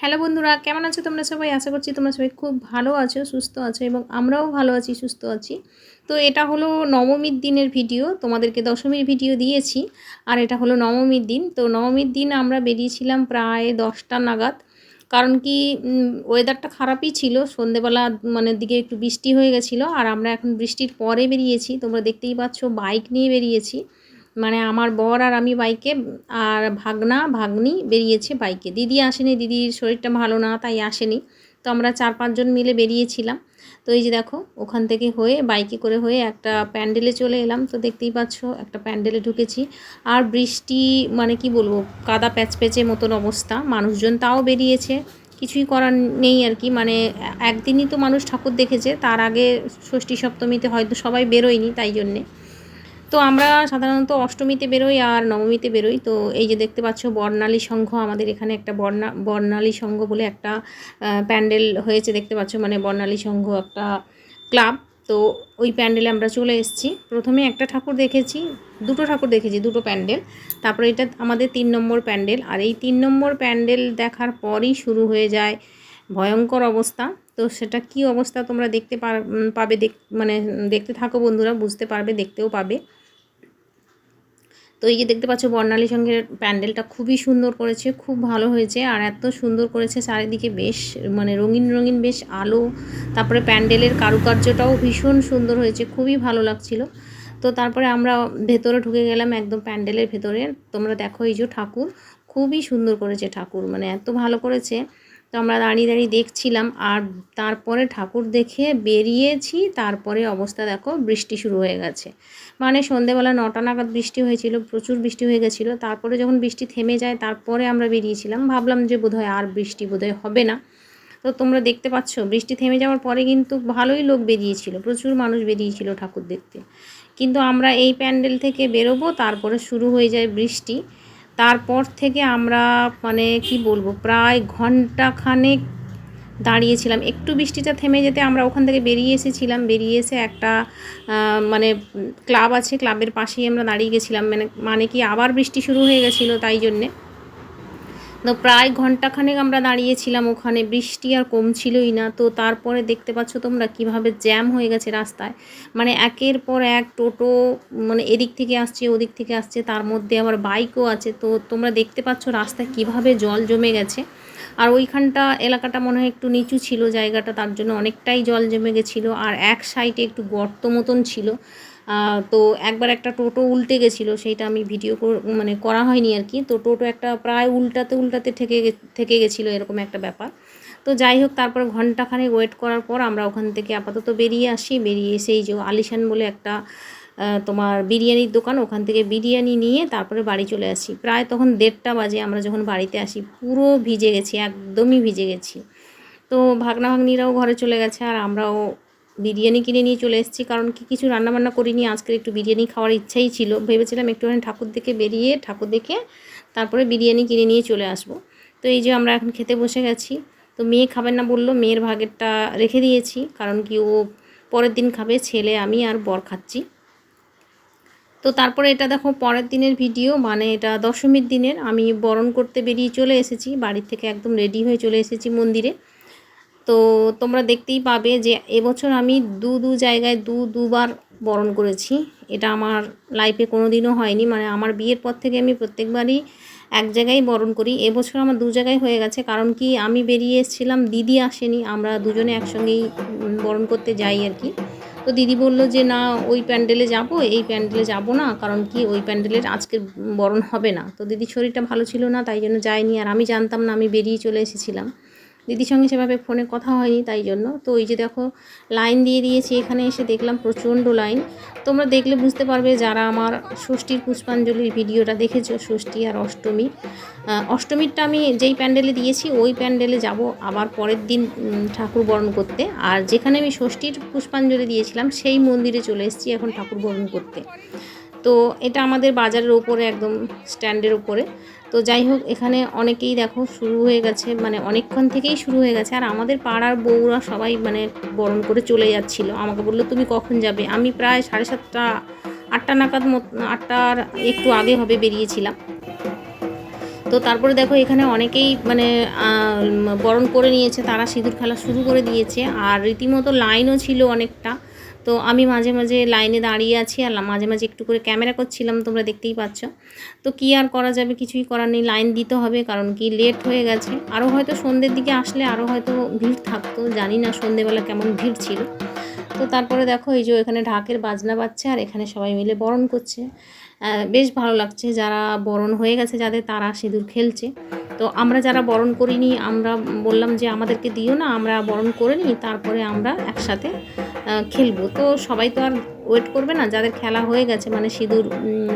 Hello বন্ধুরা, কেমন আছো তোমরা সবাই? আশা করছি তোমরা সবাই খুব ভালো আছো, সুস্থ আছো এবং আমরাও ভালো আছি, সুস্থ আছি। তো এটা হলো নবমীর দিনের ভিডিও, তোমাদেরকে দশমীর ভিডিও দিয়েছি। আর এটা হলো নবমীর দিন। তো নবমীর দিন আমরা বেরিয়েছিলাম প্রায় দশটা নাগাদ। কারণ কি ওয়েদারটা খারাপই ছিল। সন্ধেবেলা মানে দিকে একটু বৃষ্টি হয়ে গেছিল। আর আমরা এখন বৃষ্টির পরে বেরিয়েছি। তোমরা দেখতেই পাচ্ছ বাইক নিয়ে বেরিয়েছি। মানে আমার বর আর আমি বাইকে, আর ভাগনা, ভাগ্নি বেরিয়েছে বাইকে। দিদি আসেনি, দিদির শরীরটা ভালো না, তাই আসেনি। তো আমরা চার পাঁচজন মিলে বেরিয়েছিলাম। তো এই যে দেখো, ওখান থেকে হয়ে, বাইকে করে হয়ে একটা প্যান্ডেলে চলে এলাম। তো দেখতেই পাচ্ছ, একটা প্যান্ডেলে ঢুকেছি। আর বৃষ্টি মানে কি বলব, কাদা প্যাচ প্যাচে মতন অবস্থা। মানুষজন তাও বেরিয়েছে। কিছুই করার নেই আর কি। মানে একদিনই তো মানুষ ঠাকুর দেখেছে, তার আগে ষষ্ঠী সপ্তমীতে হয়তো সবাই বেরোয়নি, তাই জন্যে। তো আমরা সাধারণত অষ্টমীতে বেরোই আর নবমীতে বেরোই। তো এই যে দেখতে পাচ্ছ বর্ণালী সংঘ, আমাদের এখানে একটা বর্ণা, বর্ণালী সংঘ বলে একটা প্যান্ডেল হয়েছে দেখতে পাচ্ছ মানে বর্ণালী সংঘ একটা ক্লাব। তো ওই প্যান্ডেলে আমরা চলে এসেছি। প্রথমে একটা ঠাকুর দেখেছি, দুটো ঠাকুর দেখেছি, দুটো প্যান্ডেল। তারপরে এটা আমাদের তিন নম্বর প্যান্ডেল। আর এই তিন নম্বর প্যান্ডেল দেখার পরই শুরু হয়ে যায় ভয়ঙ্কর অবস্থা। তো সেটা কি অবস্থা তোমরা দেখতে পাবে দেখ মানে দেখতে থাকো বন্ধুরা, বুঝতে পারবে, দেখতেও পাবে। তো এই যে দেখতে পাচ্ছ বর্ণালী সঙ্গে প্যান্ডেলটা খুবই সুন্দর করেছে, খুব ভালো হয়েছে আর এত সুন্দর করেছে চারিদিকে বেশ মানে রঙিন রঙিন বেশ আলো, তারপরে প্যান্ডেলের কারুকার্যটাও ভীষণ সুন্দর হয়েছে, খুবই ভালো লাগছিল। তো তারপরে আমরা ভেতরে ঢুকে গেলাম একদম প্যান্ডেলের ভেতরে, তোমরা দেখো এই যে ঠাকুর, খুবই সুন্দর করেছে ঠাকুর মানে এত ভালো করেছে। তো আমরা দাঁড়িয়ে দাঁড়িয়ে দেখছিলাম আর তারপরে ঠাকুর দেখে বেরিয়েছি, তারপরে অবস্থা দেখো বৃষ্টি শুরু হয়ে গেছে। মানে সন্ধেবেলা নটা নাগাদ বৃষ্টি হয়েছিল, প্রচুর বৃষ্টি হয়ে গেছিল, তারপরে যখন বৃষ্টি থেমে যায় তারপরে আমরা বেরিয়েছিলাম, ভাবলাম যে বোধহয় আর বৃষ্টি বোধহয় হবে না। তো তোমরা দেখতে পাচ্ছ, বৃষ্টি থেমে যাওয়ার পরে কিন্তু ভালোই লোক বেরিয়েছিল, প্রচুর মানুষ বেরিয়েছিল ঠাকুর দেখতে। কিন্তু আমরা এই প্যান্ডেল থেকে বেরোবো, তারপরে শুরু হয়ে যায় বৃষ্টি। তারপর থেকে আমরা মানে কি বলব, প্রায় ঘন্টাখানেক দাঁড়িয়েছিলাম। একটু বৃষ্টিটা থেমে যেতে আমরা ওখান থেকে বেরিয়ে এসেছিলাম। বেরিয়ে এসে একটা মানে ক্লাব আছে, ক্লাবের পাশেই আমরা দাঁড়িয়ে গেছিলাম। মানে মানে কি আবার বৃষ্টি শুরু হয়ে গেছিল তাই জন্যে। তো প্রায় ঘন্টাখানেক আমরা দাঁড়িয়েছিলাম ওখানে, বৃষ্টি আর কমছিলই না। তো তারপরে দেখতে পাচ্ছ তোমরা কীভাবে জ্যাম হয়ে গেছে রাস্তায়। মানে একের পর এক টোটো মানে এদিক থেকে আসছে, ওদিক থেকে আসছে, তার মধ্যে আবার বাইকও আছে। তো তোমরা দেখতে পাচ্ছ রাস্তায় কীভাবে জল জমে গেছে। আর ওইখানটা এলাকাটা মনে হয় একটু নিচু ছিল জায়গাটা, তার জন্য অনেকটাই জল জমে গেছিল। আর এক সাইডে একটু গর্ত মতন ছিল। তো একবার একটা টোটো উল্টে গেছিল, সেইটা আমি ভিডিও মানে করা হয়নি আর কি। তো টোটো একটা প্রায় উল্টাতে উল্টাতে ঠেকে থেকে গেছিল, এরকম একটা ব্যাপার। তো যাই হোক, তারপর ঘন্টাখানে ওয়েট করার পর আমরা ওখান থেকে আপাতত বেরিয়ে আসি। বেরিয়ে এসেই যে আলিশান বলে একটা তোমার বিরিয়ানির দোকান, ওখান থেকে বিরিয়ানি নিয়ে তারপরে বাড়ি চলে আসি। প্রায় তখন দেড়টা বাজে, আমরা যখন বাড়িতে আসি, পুরো ভিজে গেছি, একদমই ভিজে গেছি। তো ভাগনা ভাগ্নিরাও ঘরে চলে গেছে, আর আমরাও বিরিয়ানি কিনে নিয়ে চলে এসেছি, কারণ কি কিছু রান্নাবান্না করিনি। আজকের একটু বিরিয়ানি খাওয়ার ইচ্ছাই ছিল। ভেবেছিলাম একটুখানি ঠাকুর দেখে বেরিয়ে ঠাকুর দেখে তারপরে বিরিয়ানি কিনে নিয়ে চলে আসব। তো এই যে আমরা এখন খেতে বসে গেছি। তো মেয়ে খাবেন না বলল, মেয়ের ভাগেরটা রেখে দিয়েছি, কারণ কি ও পরের দিন খাবে, ছেলে, আমি আর বর খাচ্ছি। তো তারপরে এটা দেখো পরের দিনের ভিডিও মানে এটা দশমীর দিনের। আমি বরণ করতে বেরিয়ে চলে এসেছি, বাড়ির থেকে একদম রেডি হয়ে চলে এসেছি মন্দিরে। তো তোমরা দেখতেই পাবে যে এবছর আমি দু দু জায়গায় দু দুবার বরণ করেছি। এটা আমার লাইফে কোনো দিনও হয়নি। মানে আমার বিয়ের পর থেকে আমি প্রত্যেকবারই এক জায়গায় বরণ করি। এবছর আমার দু জায়গায় হয়ে গেছে। কারণ কি, আমি বেরিয়ে এসেছিলাম, দিদি আসেনি। আমরা দুজনে একসঙ্গেই বরণ করতে যাই আর কি। তো দিদি বলল যে, না, ওই প্যান্ডেলে যাব। এই প্যান্ডেলে যাব না। কারণ কি, ওই প্যান্ডেলের আজকে বরণ হবে না। তো দিদির শরীরটা ভালো ছিল না, তাই জন্য যায়নি। আর আমি জানতাম না, আমি বেরিয়ে চলে এসেছিলাম। দিদির সঙ্গে সেভাবে ফোনে কথা হয়নি, তাই জন্য। তো ওই যে দেখো, লাইন দিয়ে দিয়েছি, এখানে এসে দেখলাম প্রচণ্ড লাইন। তোমরা দেখলে বুঝতে পারবে যারা আমার ষষ্ঠীর পুষ্পাঞ্জলির ভিডিওটা দেখেছ, ষষ্ঠী আর অষ্টমী। অষ্টমীরটা আমি যেই প্যান্ডেলে দিয়েছি, ওই প্যান্ডেলে যাব আবার পরের দিন ঠাকুর বরণ করতে। আর যেখানে আমি ষষ্ঠীর পুষ্পাঞ্জলি দিয়েছিলাম, সেই মন্দিরে চলে এসেছি এখন ঠাকুর বরণ করতে। তো এটা আমাদের বাজারের ওপরে একদম স্ট্যান্ডের ওপরে তো যাই হোক, এখানে অনেকেই দেখো শুরু হয়ে গেছে মানে অনেকক্ষণ থেকেই শুরু হয়ে গেছে। আর আমাদের পাড়ার বউরা সবাই মানে বরণ করে চলে যাচ্ছিল। আমাকে বলল, তুমি কখন যাবে? আমি প্রায় সাড়ে সাতটা, আটটা নাগাদ মত, আটটার একটু আগে হবে বেরিয়েছিলাম। তো তারপরে দেখো এখানে অনেকেই মানে বরণ করে নিয়েছে, তারা সিঁদুর খেলা শুরু করে দিয়েছে। আর রীতিমতো লাইনও ছিল অনেকটা। তো আমি মাঝে মাঝে লাইনে দাঁড়িয়ে আছি আর মাঝে মাঝে একটু করে ক্যামেরা করছিলাম, তোমরা দেখতেই পাচ্ছ। তো কী আর করা যাবে? কিছুই করার নেই, লাইন দিতে হবে কারণ কি লেট হয়ে গেছে। আরও হয়তো সন্ধ্যের দিকে আসলে আরও হয়তো ভিড় থাকতো, জানি না সন্ধ্যেবেলা কেমন ভিড় ছিল। তো তারপরে দেখো এই যে এখানে ঢাকের বাজনা বাজছে আর এখানে সবাই মিলে বরণ করছে। বেশ ভালো লাগছে। যারা বরণ হয়ে গেছে, যাদের তারা সিঁদুর খেলছে। তো আমরা যারা বরণ করিনি, আমরা বললাম যে আমাদেরকে দিও না, আমরা বরণ করে নিই, তারপরে আমরা একসাথে খেলব। তো সবাই তো আর ওয়েট করবে না, যাদের খেলা হয়ে গেছে মানে সিঁদুর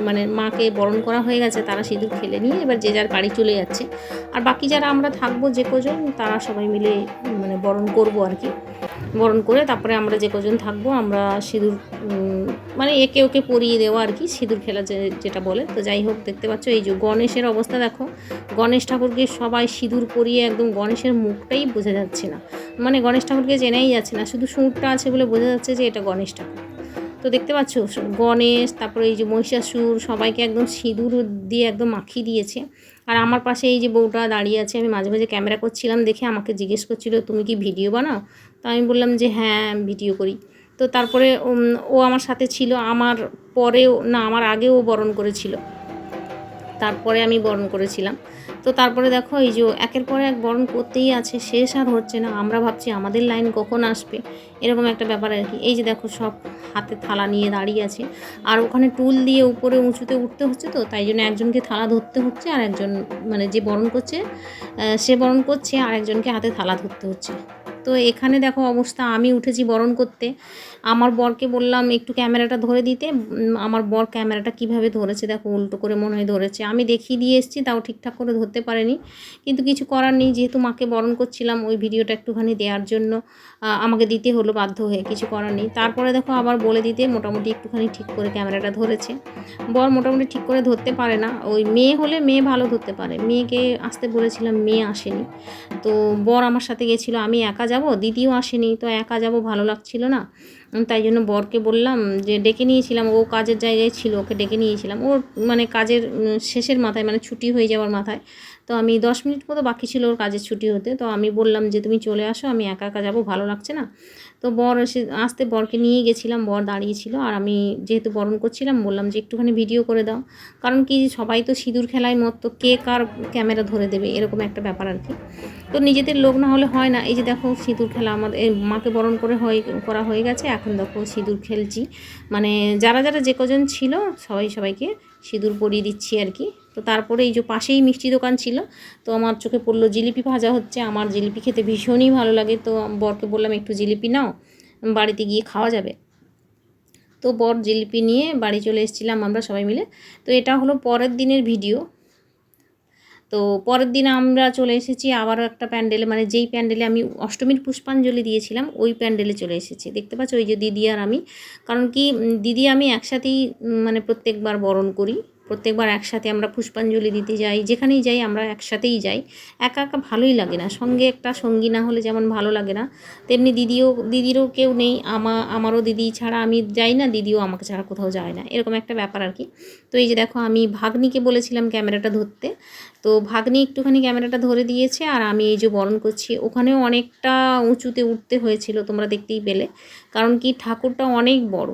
মানে মাকে বরণ করা হয়ে গেছে, তারা সিঁদুর খেলে নিয়ে এবার যে যার বাড়ি চলে যাচ্ছে। আর বাকি যারা আমরা থাকব যে কজন, তারা সবাই মিলে মানে বরণ করব আর কি। বরণ করে তারপরে আমরা যে কজন থাকব, আমরা সিঁদুর মানে একে ওকে পরিয়ে দেওয়া আর কি, সিঁদুর খেলা যেটা বলে। তো যাই হোক, দেখতে পাচ্ছ এই যে গণেশের অবস্থা, দেখো। গণেশ ঠাকুরকে সবাই সিঁদুর পরিয়ে একদম গণেশের মুখটাই বোঝা যাচ্ছে না। মানে গণেশ ঠাকুরকে চেনাই যাচ্ছে না, শুধু সুরটা আছে বলে বোঝা যাচ্ছে যে এটা গণেশ ঠাকুর। তো দেখতে পাচ্ছ, গণেশ, তারপরে এই যে মহিষাসুর, সবাইকে একদম সিঁদুর দিয়ে একদম মাখিয়ে দিয়েছে। আর আমার পাশে এই যে বউটা দাঁড়িয়ে আছে, আমি মাঝে মাঝে ক্যামেরা করছিলাম দেখে আমাকে জিজ্ঞেস করছিল, তুমি কি ভিডিও বানাও? তো আমি বললাম যে হ্যাঁ ভিডিও করি। তো তারপরে ও আমার সাথে ছিল। আমার পরেও, না, আমার আগেও বরণ করেছিল। তারপরে আমি বরণ করেছিলাম। তো তারপরে দেখো, এই যে একের পরে এক বরণ করতেই আছে, শেষ আর হচ্ছে না। আমরা ভাবছি আমাদের লাইন কখন আসবে? এরকম একটা ব্যাপার আর কি। এই যে দেখো, সব হাতে থালা নিয়ে দাঁড়িয়ে আছে। আর ওখানে টুল দিয়ে উপরে, উঁচুতে উঠতে হচ্ছে তো, তাই জন্য একজনকে থালা ধরতে হচ্ছে আর একজন মানে যে বরণ করছে সে বরণ করছে আর একজনকে হাতে থালা ধরতে হচ্ছে। তো এখানে দেখো অবস্থা আমি উঠেছি বরণ করতে। আমার বরকে বললাম, একটু ক্যামেরাটা ধরে দিতে। আমার বর ক্যামেরাটা কীভাবে ধরেছে? দেখো, উল্টো করে মনে হয় ধরেছে। আমি দেখিয়ে দিয়ে এসেছি, তাও ঠিকঠাক করে ধরতে পারেনি। কিন্তু কিছু করার নেই, যেহেতু মাকে বরণ করছিলাম, ওই ভিডিওটা একটুখানি দেওয়ার জন্য আমাকে দিতে হলো বাধ্য হয়ে, কিছু করার নেই। তারপরে দেখো, আবার বলে দিতে, মোটামুটি একটুখানি ঠিক করে ক্যামেরাটা ধরেছে। বর মোটামুটি ঠিক করে ধরতে পারে না। ওই মেয়ে হলে মেয়ে ভালো ধরতে পারে। মেয়েকে আসতে বলেছিলাম, মেয়ে আসেনি। তো বর আমার সাথে গেছিল, আমি একা যাব? দিদিও আসেনি, তো একা যাব ভালো লাগছিল না। তাই জন্য বরকে বললাম যে ডেকে নিয়েছিলাম, ও কাজের জায়গায় ছিল, ওকে ডেকে নিয়েছিলাম। ওর মানে কাজের শেষের মাথায় মানে ছুটি হয়ে যাওয়ার মাথায়। তো আমি দশ মিনিট মতো বাকি ছিল ওর কাজের ছুটি হতে। তো আমি বললাম যে, তুমি চলে আসো, আমি একা একা যাব, ভালো লাগছে না? তো বর এসে, আসতে বরকে নিয়ে গেছিলাম, বর দাঁড়িয়েছিল আর আমি যেহেতু বরণ করছিলাম, বললাম যে, একটুখানি ভিডিও করে দাও। কারণ কি, সবাই তো সিঁদুর খেলায় মত তো কে কার ক্যামেরা ধরে দেবে, এরকম একটা ব্যাপার আর কি। তো নিজেদের লোক না হলে হয় না। এই যে দেখো, সিঁদুর খেলা আমাদের মাকে বরণ করে হয়ে, করা হয়ে গেছে। এখন দেখো, সিঁদুর খেলছি। মানে যারা যারা যে কজন ছিল, সবাই সবাইকে সিঁদুর পরিয়ে দিচ্ছি আর কি। তো তারপরে এই যে পাশেই মিষ্টি দোকান ছিল, তো আমার চোখে পড়ল জিলিপি ভাজা হচ্ছে, আমার জিলিপি খেতে ভীষণই ভালো লাগে। তো বরকে বললাম, একটু জিলিপি নাও, বাড়িতে গিয়ে খাওয়া যাবে। তো বর জিলিপি নিয়ে বাড়ি চলে এসেছিলাম আমরা সবাই মিলে। তো এটা হলো পরের দিনের ভিডিও। তো পরের দিন আমরা চলে এসেছি, আবারও একটা প্যান্ডেলে মানে যেই প্যান্ডেলে আমি অষ্টমীর পুষ্পাঞ্জলি দিয়েছিলাম, ওই প্যান্ডেলে চলে এসেছি। দেখতে পাচ্ছ, ওই যে দিদি আর আমি। কারণ কি দিদি আমি একসাথেই মানে প্রত্যেকবার বরণ করি। প্রত্যেকবার একসাথে আমরা পুষ্পাঞ্জলি দিতে যাই, যেখানেই যাই আমরা একসাথেই যাই। একা একা ভালোই লাগে না, সঙ্গে একটা সঙ্গী না হলে যেমন ভালো লাগে না। তেমনি দিদিও, দিদিরও কেউ নেই, আমা, আমারও দিদি ছাড়া আমি যাই না, দিদিও আমাকে ছাড়া কোথাও যায় না, এরকম একটা ব্যাপার আর কি। তো এই যে দেখো, আমি ভাগ্নিকে বলেছিলাম ক্যামেরাটা ধরতে। তো ভাগ্নি একটুখানি ক্যামেরাটা ধরে দিয়েছে আর আমি এই যে বরণ করছি। ওখানেও অনেকটা উঁচুতে উঠতে হয়েছিল, তোমরা দেখতেই পেলে। কারণ কি, ঠাকুরটা অনেক বড়।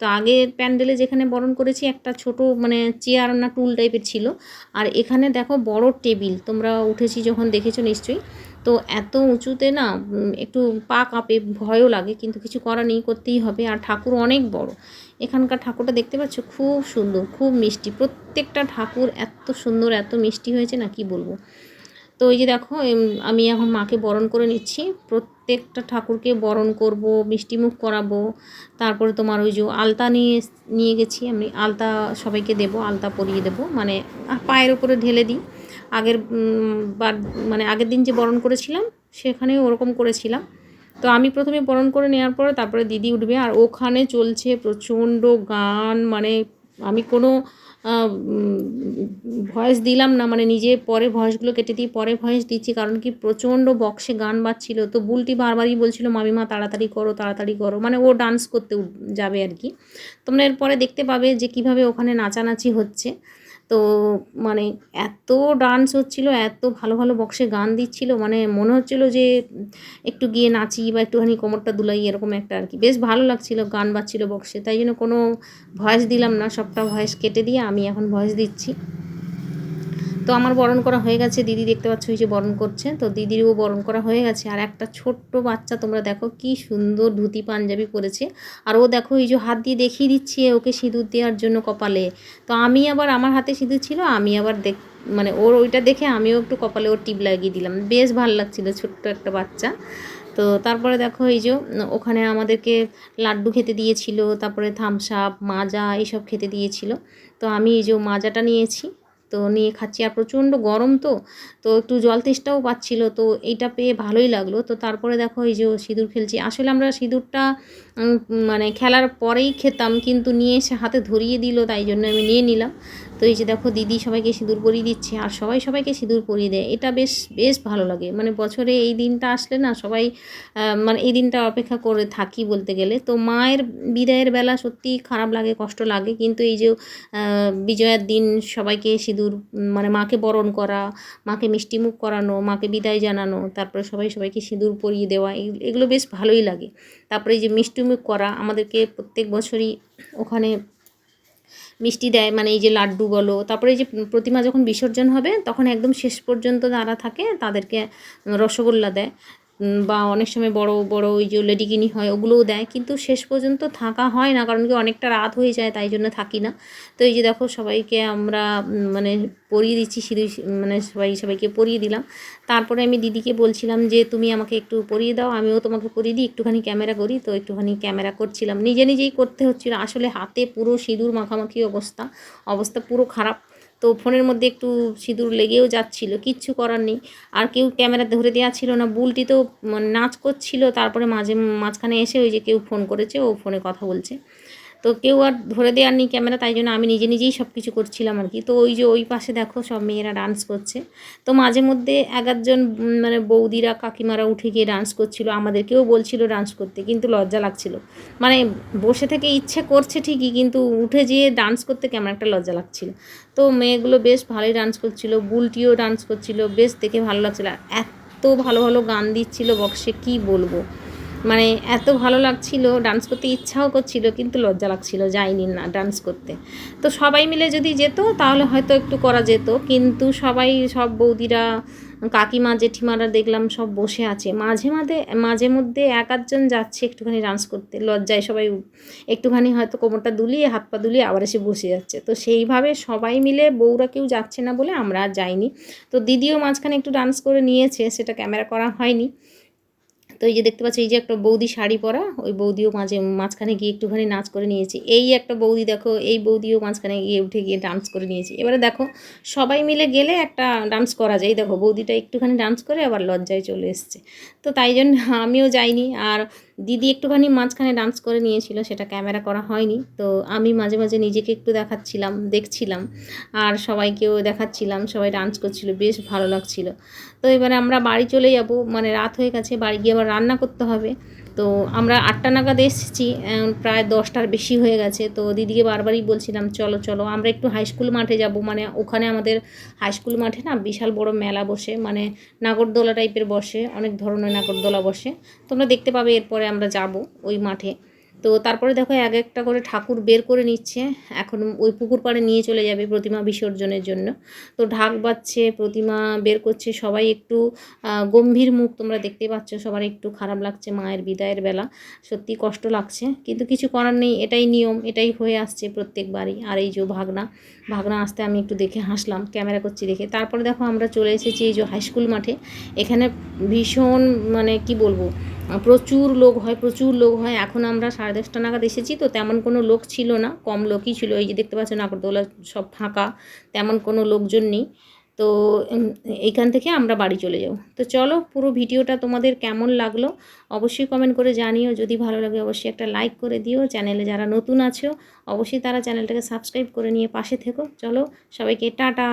তো আগে প্যান্ডেলে যেখানে বরণ করেছি, একটা ছোট মানে চেয়ার না টুল টাইপের ছিল। আর এখানে দেখো বড় টেবিল, তোমরা উঠেছি যখন দেখেছ নিশ্চয়ই। তো এত উঁচুতে না একটু পা কাঁপে, ভয়ও লাগে, কিন্তু কিছু করার নেই, করতেই হবে। আর ঠাকুর অনেক বড়। এখানকার ঠাকুরটা দেখতে পাচ্ছ, খুব সুন্দর, খুব মিষ্টি। প্রত্যেকটা ঠাকুর এত সুন্দর, এত মিষ্টি হয়েছে না, কি বলব? তো ওই যে দেখো আমি এখন মাকে বরণ করে নিচ্ছি। প্রত্যেকটা ঠাকুরকে বরণ করব, মিষ্টি মুখ করাবো। তারপরে তোমার ওই যে আলতা নিয়ে নিয়ে গেছি আমি। আলতা সবাইকে দেব, আলতা পরিয়ে দেব। মানে পায়ের উপরে ঢেলে দিই। আগের বার মানে আগের দিন যে বরণ করেছিলাম, সেখানেও ওরকম করেছিলাম। তো আমি প্রথমে বরণ করে নেওয়ার পরে তারপরে দিদি উঠবে। আর ওখানে চলছে প্রচণ্ড গান। মানে আমি কোনো ভয়েস দিলাম না মানে নিজে পরে ভয়েসগুলো কেটে দিয়ে পরে ভয়েস দিচ্ছি, কারণ কি প্রচণ্ড বক্সে গান বাজছিল। তো বুলটি বারবারই বলছিল মামিমা তাড়াতাড়ি করো তাড়াতাড়ি করো। মানে ও ডান্স করতে যাবে আর কি। তোমরা এরপরে দেখতে পাবে যে কীভাবে ওখানে নাচানাচি হচ্ছে। তো মানে এত ডান্স হচ্ছিল, এত ভালো ভালো বক্সে গান দিচ্ছিল মানে মনে হচ্ছিল যে একটু গিয়ে নাচি বা একটুখানি কোমরটা দুলাই, এরকম একটা আর কি বেশ ভালো লাগছিল, গান বাজছিল বক্সে তাই জন্য কোনো ভয়েস দিলাম না, সবটা ভয়েস কেটে দিয়ে আমি এখন ভয়েস দিচ্ছি। তো আমার বরণ করা হয়ে গেছে। দিদি দেখতে পাচ্ছ এই যে বরণ করছে। তো দিদিরও বরণ করা হয়ে গেছে। আর একটা ছোট্ট বাচ্চা তোমরা দেখো, কি সুন্দর ধুতি পাঞ্জাবি পরেছে। আর ও দেখো এই যে হাত দিয়ে দেখিয়ে দিচ্ছে ওকে সিঁদুর দেওয়ার জন্য কপালে। তো আমি আবার আমার হাতে সিঁদুর ছিল, আমি আবার দেখ মানে ওর ওইটা দেখে আমিও একটু কপালে ওর টিপ লাগিয়ে দিলাম। বেশ ভালো লাগছিল ছোট্ট একটা বাচ্চা। তো তারপরে দেখো এই যে ওখানে আমাদেরকে লাড্ডু খেতে দিয়েছিল, তারপরে থামস আপ মাজা এইসব খেতে দিয়েছিল। তো আমি এই যে মাজাটা নিয়েছি। তো নিয়ে খাচ্ছি। আর প্রচণ্ড গরম তো তো একটু জল তেষ্টাও পাচ্ছিলো। তো এইটা পেয়ে ভালোই লাগল। তো তারপরে দেখো এই যে সিঁদুর খেলছি আসলে আমরা সিঁদুরটা মানে খেলার পরেই খেতাম, কিন্তু নিয়ে এসে হাতে ধরিয়ে দিল, তাই জন্য আমি নিয়ে নিলাম। তো এই যে দেখো, দিদি সবাইকে সিঁদুর পরিয়ে দিচ্ছে, আর সবাই সবাইকে সিঁদুর পরিয়ে দেয়। এটা বেশ বেশ ভালো লাগে। মানে বছরে এই দিনটা আসলে না, সবাই মানে এই দিনটা অপেক্ষা করে থাকি বলতে গেলে। তো মায়ের বিদায়ের বেলা সত্যি খারাপ লাগে, কষ্ট লাগে, কিন্তু এই যে বিজয়ার দিন সবাইকে সিঁদুর মানে মাকে বরণ করা, মাকে মিষ্টিমুখ করানো, মাকে বিদায় জানানো, তারপরে সবাই সবাইকে সিঁদুর পরিয়ে দেওয়া এগুলো বেশ ভালোই লাগে। তারপরে এই যে মিষ্টিমুখ করা, আমাদেরকে প্রত্যেক বছরই ওখানে মিষ্টি দেয় মানে এই যে লাড্ডু বলো, তারপরে এই যে প্রতিমা যখন বিসর্জন হবে, তখন একদম শেষ পর্যন্ত যারা থাকে তাদেরকে রসগোল্লা দেয়। বা অনেক সময় বড় বড় ওই যে লেডিকিনি হয়, ওগুলোও দেয়। কিন্তু শেষ পর্যন্ত থাকা হয় না, কারণ কি অনেকটা রাত হয়ে যায়, তাই জন্য থাকি না। তো এই যে দেখো, সবাইকে আমরা মানে পরিয়ে দিচ্ছি, সিঁদুর মানে সবাই, সবাইকে পরিয়ে দিলাম। তারপরে আমি দিদিকে বলছিলাম যে, তুমি আমাকে একটু পরিয়ে দাও, আমিও তোমাকে পরিয়ে দিই, একটুখানি ক্যামেরা করি। তো একটুখানি ক্যামেরা করছিলাম। নিজে নিজেই করতে হচ্ছিল। আসলে হাতে পুরো সিঁদুর মাখামাখি অবস্থা অবস্থা পুরো খারাপ। তো ফোনের মধ্যে একটু সিঁদুর লেগেও যাচ্ছিল, কিচ্ছু করার নেই। আর কেউ ক্যামেরা ধরে দেওয়া ছিল না, বুলটি তো নাচ করছিল, তারপরে মাঝে, মাঝখানে এসে ওই যে কেউ ফোন করেছে, ও ফোনে কথা বলছে। তো কেউ আর ধরে দেওয়ার নেই ক্যামেরা, তাই জন্য আমি নিজে নিজেই সব কিছু করছিলাম আর কি। তো ওই যে ওই পাশে দেখো সব মেয়েরা ডান্স করছে। তো মাঝে মধ্যে এক একজন মানে বৌদিরা, কাকিমারা উঠে গিয়ে ডান্স করছিল। আমাদেরকেও বলছিল ডান্স করতে, কিন্তু লজ্জা লাগছিল। মানে বসে থেকে ইচ্ছে করছে ঠিকই, কিন্তু উঠে যেয়ে ডান্স করতে কেমন একটা লজ্জা লাগছিল। তো মেয়েগুলো বেশ ভালোই ডান্স করছিল, বুলটিও ডান্স করছিল, বেশ দেখে ভালো লাগছিল। এত ভালো ভালো গান দিচ্ছিল বক্সে কি বলব? মানে এত ভালো লাগছিল ডান্স করতে ইচ্ছাও করছিল, কিন্তু লজ্জা লাগছিল, যাইনি না ডান্স করতে। তো সবাই মিলে যদি যেত, তাহলে হয়তো একটু করা যেত, কিন্তু সবাই, সব বৌদিরা, কাকিমা, জেঠিমারা দেখলাম সব বসে আছে। মাঝে মাঝে মাঝে মধ্যে এক আধজন যাচ্ছে একটুখানি ডান্স করতে। লজ্জায় সবাই একটুখানি হয়তো কোমরটা দুলিয়ে, হাত পা দুলিয়ে আবার এসে বসে যাচ্ছে। তো সেইভাবে সবাই মিলে বউরা কেউ যাচ্ছে না বলে আমরা আর যাইনি। তো দিদিও মাঝখানে একটু ডান্স করে নিয়েছে, সেটা ক্যামেরা করা হয়নি। তো এই যে দেখতে পাচ্ছি, এই যে একটা বৌদি শাড়ি পরা, ওই বৌদিও মাঝে, মাঝখানে গিয়ে একটুখানি নাচ করে নিয়েছি। এই একটা বৌদি দেখো, এই বৌদিও মাঝখানে গিয়ে উঠে গিয়ে ডান্স করে নিয়েছি। এবারে দেখো, সবাই মিলে গেলে একটা ডান্স করা যায়। দেখো, বৌদিটা একটুখানি ডান্স করে আবার লজ্জায় চলে এসছে। তো তাই জন্য আমিও যাইনি। আর দিদি একটুখানি মাঝখানে ডান্স করে নিয়েছিল, সেটা ক্যামেরা করা হয়নি। তো আমি মাঝে মাঝে নিজেকে একটু দেখাচ্ছিলাম, দেখছিলাম। আর সবাইকেও দেখাচ্ছিলাম, সবাই ডান্স করছিল, বেশ ভালো লাগছিল। তো এবারে আমরা বাড়ি চলে যাব মানে রাত হয়ে গেছে, বাড়ি গিয়ে আবার রান্না করতে হবে। তো আমরা আটটা নাগাদ এসেছি প্রায় দশটার বেশি হয়ে গেছে। তো দিদিকে বারবারই বলছিলাম, চলো চলো, আমরা একটু হাই স্কুল মাঠে যাব। মানে ওখানে আমাদের হাই স্কুল মাঠে না বিশাল বড় মেলা বসে মানে নাগরদোলা টাইপের বসে, অনেক ধরনের নাগরদোলা বসে। তোমরা দেখতে পাবে এরপরে আমরা যাব ওই মাঠে। তো তারপরে দেখো এক একটা করে ঠাকুর বের করে নিচ্ছে। এখন ওই পুকুর পাড়ে নিয়ে চলে যাবে প্রতিমা বিসর্জনের জন্য। তো ঢাক বাজছে, প্রতিমা বের করছে, সবাই একটু গম্ভীর মুখ তোমরা দেখতে পাচ্ছ, সবার একটু খারাপ লাগছে মায়ের বিদায়ের বেলা। সত্যি কষ্ট লাগছে, কিন্তু কিছু করার নেই, এটাই নিয়ম, এটাই হয়ে আসছে প্রত্যেকবারই। আর এই যে ভাগনা ভাগনা আসতে আমি একটু দেখে হাসলাম, ক্যামেরা করছি দেখে। তারপরে দেখো আমরা চলে এসেছি এই যে হাই স্কুল মাঠে। এখানে ভীষণ মানে কি বলব প্রচুর লোক হয়, প্রচুর লোক হয়। এখন আমরা সাড়ে দশটা নাগাদ এসেছি, তো তেমন কোনো লোক ছিল না, কম লোকই ছিল। এই যে দেখতে পাচ্ছেন নাগরদোলা সব ফাঁকা, তেমন কোনো লোকজন নেই। তো এইখান থেকে আমরা বাড়ি চলে যাব। তো চলো, পুরো ভিডিওটা তোমাদের কেমন লাগল অবশ্যই কমেন্ট করে জানিও। যদি ভালো লাগে অবশ্যই একটা লাইক করে দিও। চ্যানেলে যারা নতুন আছো, অবশ্যই তারা চ্যানেলটাকে সাবস্ক্রাইব করে নিয়ে পাশে থেকো। চলো, সবাইকে টাটা!